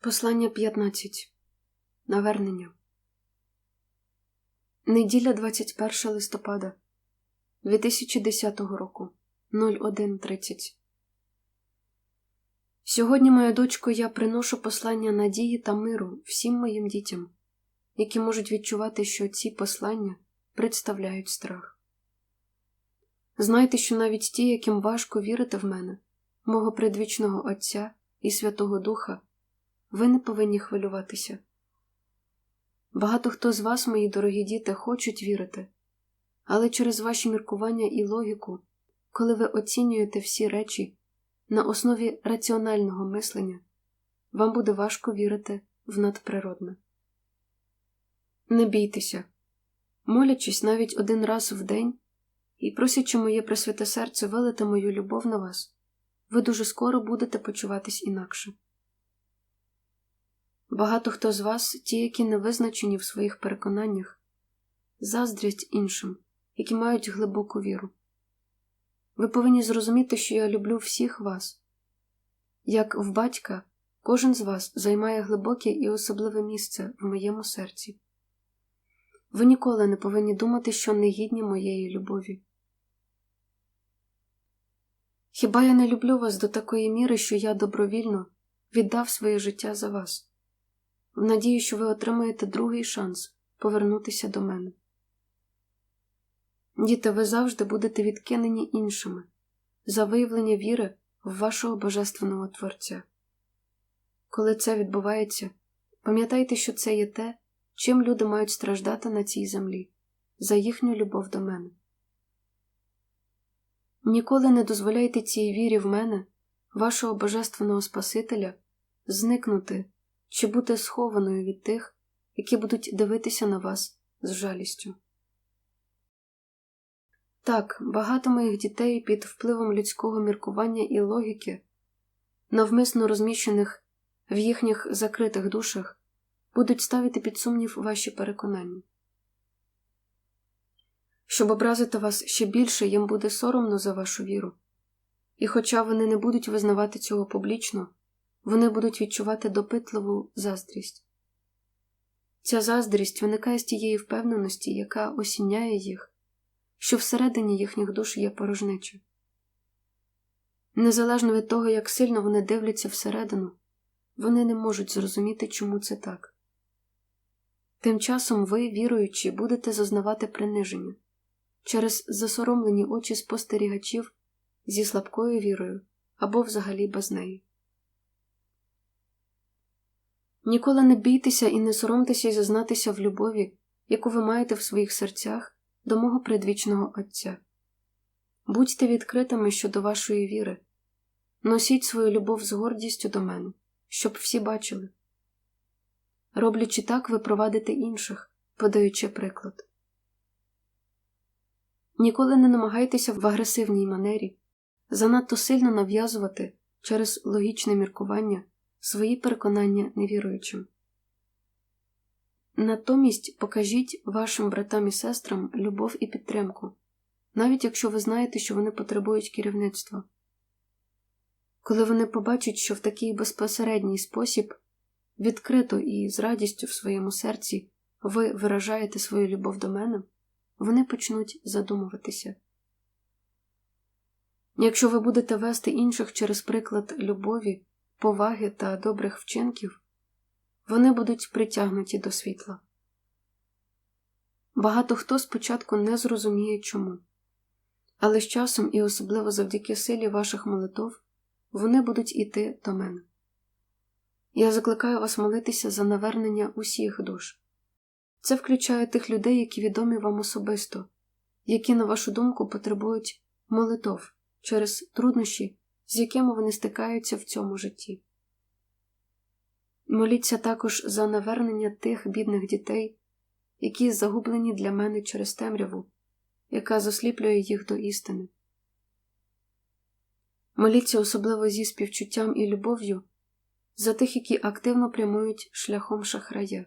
Послання 15. Навернення. Неділя 21 листопада 2010 року 01.30. Сьогодні, моя дочко, я приношу послання надії та миру всім моїм дітям, які можуть відчувати, що ці послання представляють страх. Знайте, що навіть ті, яким важко вірити в мене, мого предвічного Отця і Святого Духа. Ви не повинні хвилюватися. Багато хто з вас, мої дорогі діти, хочуть вірити, але через ваші міркування і логіку, коли ви оцінюєте всі речі на основі раціонального мислення, вам буде важко вірити в надприродне. Не бійтеся, молячись навіть один раз в день і просячи моє пресвяте серце вилити мою любов на вас, ви дуже скоро будете почуватись інакше. Багато хто з вас, ті, які не визначені в своїх переконаннях, заздрять іншим, які мають глибоку віру. Ви повинні зрозуміти, що я люблю всіх вас. Як в батька, кожен з вас займає глибоке і особливе місце в моєму серці. Ви ніколи не повинні думати, що не гідні моєї любові. Хіба я не люблю вас до такої міри, що я добровільно віддав своє життя за вас? В надії, що ви отримаєте другий шанс повернутися до мене. Діти, ви завжди будете відкинені іншими за виявлення віри в вашого Божественного Творця. Коли це відбувається, пам'ятайте, що це є те, чим люди мають страждати на цій землі, за їхню любов до мене. Ніколи не дозволяйте цій вірі в мене, вашого Божественного Спасителя, зникнути чи бути схованою від тих, які будуть дивитися на вас з жалістю. Так, багато моїх дітей під впливом людського міркування і логіки, навмисно розміщених в їхніх закритих душах, будуть ставити під сумнів ваші переконання. Щоб образити вас ще більше, їм буде соромно за вашу віру, і хоча вони не будуть визнавати цього публічно, вони будуть відчувати допитливу заздрість. Ця заздрість виникає з тієї впевненості, яка осіняє їх, що всередині їхніх душ є порожнеча. Незалежно від того, як сильно вони дивляться всередину, вони не можуть зрозуміти, чому це так. Тим часом ви, віруючи, будете зазнавати приниження через засоромлені очі спостерігачів зі слабкою вірою або взагалі без неї. Ніколи не бійтеся і не соромтеся зізнатися в любові, яку ви маєте в своїх серцях до мого предвічного Отця. Будьте відкритими щодо вашої віри, носіть свою любов з гордістю до мене, щоб всі бачили. Роблячи так, ви провадите інших, подаючи приклад. Ніколи не намагайтеся в агресивній манері занадто сильно нав'язувати через логічне міркування свої переконання невіруючим. Натомість покажіть вашим братам і сестрам любов і підтримку, навіть якщо ви знаєте, що вони потребують керівництва. Коли вони побачать, що в такий безпосередній спосіб, відкрито і з радістю в своєму серці ви виражаєте свою любов до мене, вони почнуть задумуватися. Якщо ви будете вести інших через приклад любові, поваги та добрих вчинків, вони будуть притягнуті до світла. Багато хто спочатку не зрозуміє чому, але з часом і особливо завдяки силі ваших молитов вони будуть іти до мене. Я закликаю вас молитися за навернення усіх душ. Це включає тих людей, які відомі вам особисто, які, на вашу думку, потребують молитов через труднощі з якими вони стикаються в цьому житті. Моліться також за навернення тих бідних дітей, які загублені для мене через темряву, яка засліплює їх до істини. Моліться особливо зі співчуттям і любов'ю за тих, які активно прямують шляхом шахрая.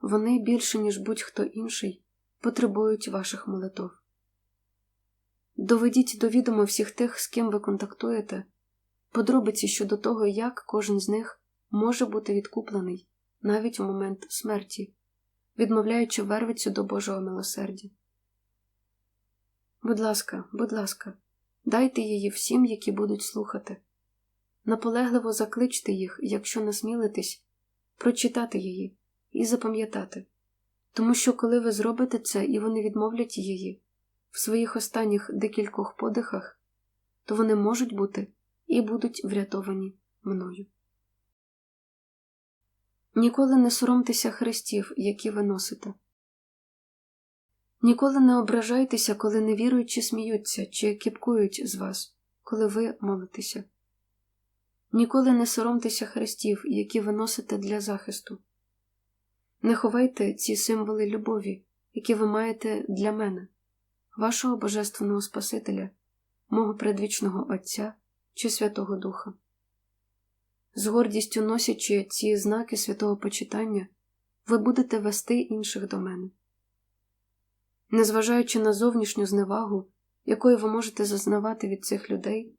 Вони більше, ніж будь-хто інший, потребують ваших молитов. Доведіть до відома всіх тих, з ким ви контактуєте, подробиці щодо того, як кожен з них може бути відкуплений навіть в момент смерті, відмовляючи вервицю до Божого милосердя. Будь ласка, будь ласка, дайте її всім, які будуть слухати. Наполегливо закличте їх, якщо насмілитесь, прочитати її і запам'ятати, тому що коли ви зробите це і вони відмовлять її в своїх останніх декількох подихах, то вони можуть бути і будуть врятовані мною. Ніколи не соромтеся хрестів, які ви носите. Ніколи не ображайтеся, коли невіруючі сміються чи кіпкують з вас, коли ви молитеся. Ніколи не соромтеся хрестів, які ви носите для захисту. Не ховайте ці символи любові, які ви маєте для мене, вашого Божественного Спасителя, мого предвічного Отця чи Святого Духа. З гордістю носячи ці знаки святого почитання, ви будете вести інших до мене. Незважаючи на зовнішню зневагу, якої ви можете зазнавати від цих людей,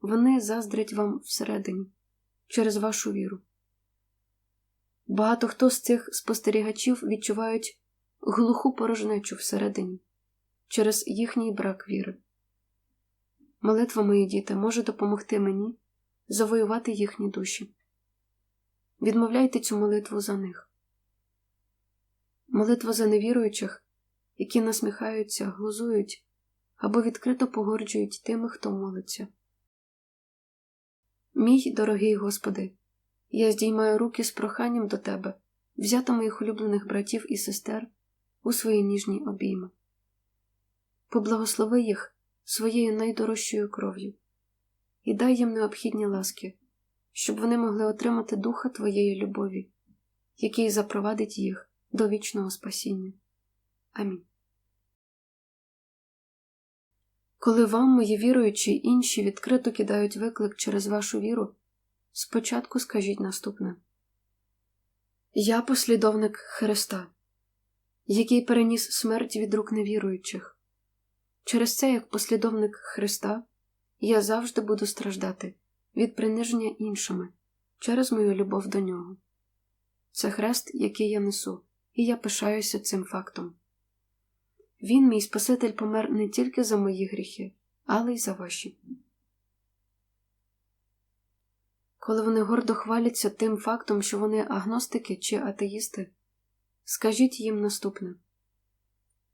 вони заздрять вам всередині через вашу віру. Багато хто з цих спостерігачів відчувають глуху порожнечу всередині через їхній брак віри. Молитва, мої діти, може допомогти мені завоювати їхні душі. Відмовляйте цю молитву за них. Молитва за невіруючих, які насміхаються, глузують або відкрито погорджують тими, хто молиться. Мій дорогий Господи, я здіймаю руки з проханням до Тебе, взяти моїх улюблених братів і сестер у свої ніжні обійми. Поблагослови їх своєю найдорожчою кров'ю і дай їм необхідні ласки, щоб вони могли отримати духа Твоєї любові, який запровадить їх до вічного спасіння. Амінь. Коли вам, мої віруючі, інші відкрито кидають виклик через вашу віру, спочатку скажіть наступне: Я послідовник Христа, який переніс смерть від рук невіруючих. Через це, як послідовник Христа, я завжди буду страждати від приниження іншими через мою любов до нього. Це хрест, який я несу, і я пишаюся цим фактом. Він, мій Спаситель, помер не тільки за мої гріхи, але й за ваші. Коли вони гордо хваляться тим фактом, що вони агностики чи атеїсти, скажіть їм наступне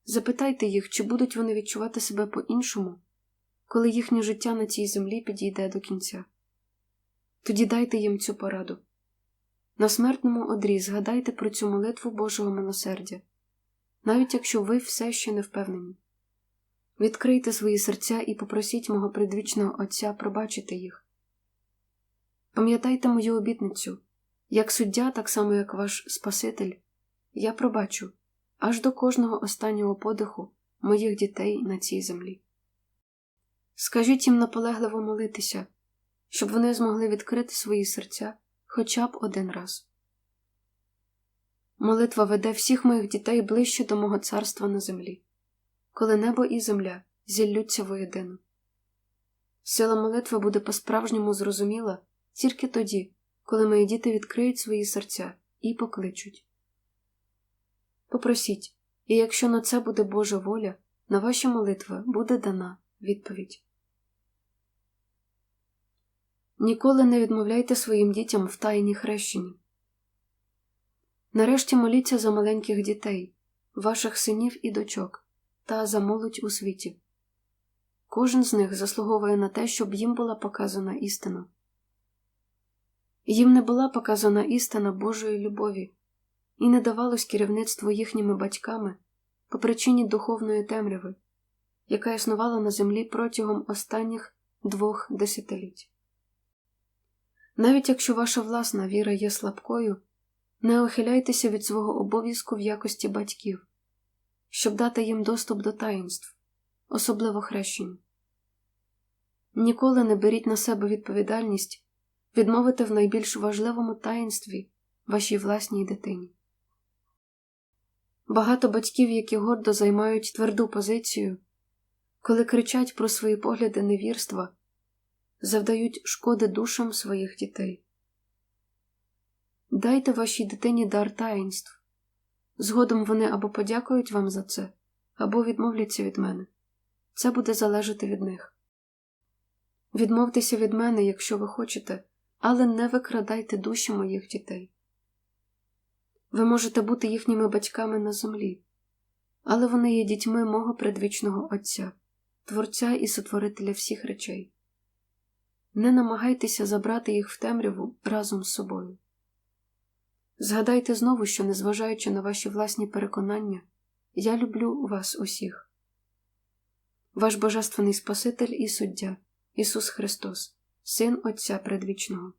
запитайте їх, чи будуть вони відчувати себе по-іншому, коли їхнє життя на цій землі підійде до кінця. Тоді дайте їм цю пораду. На смертному одрі згадайте про цю молитву Божого милосердя навіть якщо ви все ще не впевнені. Відкрийте свої серця і попросіть мого предвічного Отця пробачити їх. Пам'ятайте мою обітницю як суддя, так само як ваш Спаситель, я пробачу аж до кожного останнього подиху моїх дітей на цій землі. Скажіть їм наполегливо молитися, щоб вони змогли відкрити свої серця хоча б один раз. Молитва веде всіх моїх дітей ближче до мого царства на землі, коли небо і земля зіллються воєдино. Сила молитви буде по-справжньому зрозуміла тільки тоді, коли мої діти відкриють свої серця і покличуть. Попросіть, і якщо на це буде Божа воля, на ваші молитви буде дана відповідь. Ніколи не відмовляйте своїм дітям в тайні хрещенні. Нарешті моліться за маленьких дітей, ваших синів і дочок та за молодь у світі. Кожен з них заслуговує на те, щоб їм була показана істина. Їм не була показана істина Божої любові, і не давалось керівництво їхніми батьками по причині духовної темряви, яка існувала на землі протягом останніх двох десятиліть. Навіть якщо ваша власна віра є слабкою. Не ухиляйтеся від свого обов'язку в якості батьків, щоб дати їм доступ до таїнств, особливо хрещення. Ніколи не беріть на себе відповідальність відмовити в найбільш важливому таїнстві вашій власній дитині. Багато батьків, які гордо займають тверду позицію, коли кричать про свої погляди невірства, завдають шкоди душам своїх дітей. Дайте вашій дитині дар таїнств. Згодом вони або подякують вам за це, або відмовляться від мене. Це буде залежати від них. Відмовтеся від мене, якщо ви хочете, але не викрадайте душі моїх дітей. Ви можете бути їхніми батьками на землі, але вони є дітьми мого предвічного Отця, Творця і Сотворителя всіх речей. Не намагайтеся забрати їх в темряву разом з собою. Згадайте знову, що, незважаючи на ваші власні переконання, я люблю вас усіх. Ваш Божественний Спаситель і суддя, Ісус Христос, Син Отця Предвічного.